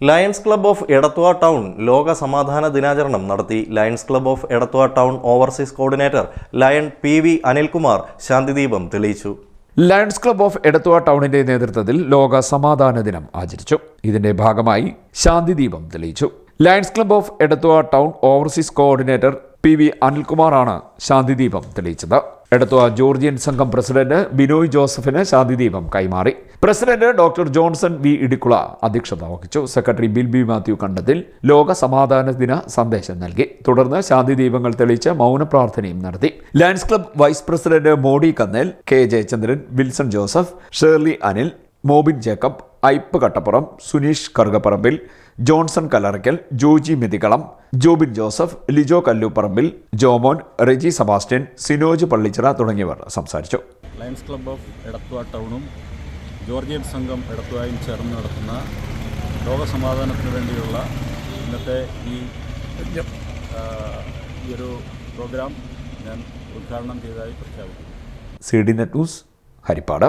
Lions club of Edathua town ലോക സമാധാന ദിനാചരണം നടത്തി lions club of Edathua town overseas coordinator lion P V Anilkumar ശാന്തിദീപം തെളിയിച്ചു. Lions club of Edathua ടൗണിന്റെ നേതൃത്വത്തിൽ ലോക സമാധാന ദിനം ആചരിച്ചു. ഇതിന്റെ ഭാഗമായി ശാന്തിദീപം തെളിയിച്ചു. Lions Club of Edathua town overseas coordinator P V അനിൽകുമാറാണ് ശാന്തിദീപം തെളിയിച്ചത്. എടുത്തുവ ജോർജിയൻ സംഘം പ്രസിഡന്റ് ബിനോയ് ജോസഫിന് ശാന്തിദീപം കൈമാറി. President doctor Johnson V Idikkula അധ്യക്ഷത വഹിച്ചു. Secretary Bill B Mathew Kandathil ലോക സമാധാന ദിന സന്ദേശം നൽകി. തുടർന്ന് ശാന്തിദീപങ്ങൾ തെളിയിച്ച് മൗനപ്രാർത്ഥനയും നടത്തി. Lions club vice president Modi Kannel K Jayachandran Wilson Joseph Shirley Anil Mobin Jacob Aippu Kattappuram Suneesh Karukaparambil Johnson Kallarakkal Joji Methikalam Jobin Joseph Lijo Kalluparambil Jomon Reji Sebastian Sinoj Pallichira തുടങ്ങിയവർ സംസാരിച്ചു. Lions club of Edathua ടൗണും Georgian സംഘം എടത്വയും ചേർന്ന് നടത്തുന്ന ലോക സമാധാനത്തിന് വേണ്ടിയുള്ള ഇന്നത്തെ ഈ ഈ ഒരു പ്രോഗ്രാം ഞാൻ ഉദ്ഘാടനം ചെയ്തതായി പ്രഖ്യാപിക്കുന്നു. C D net news Haripad.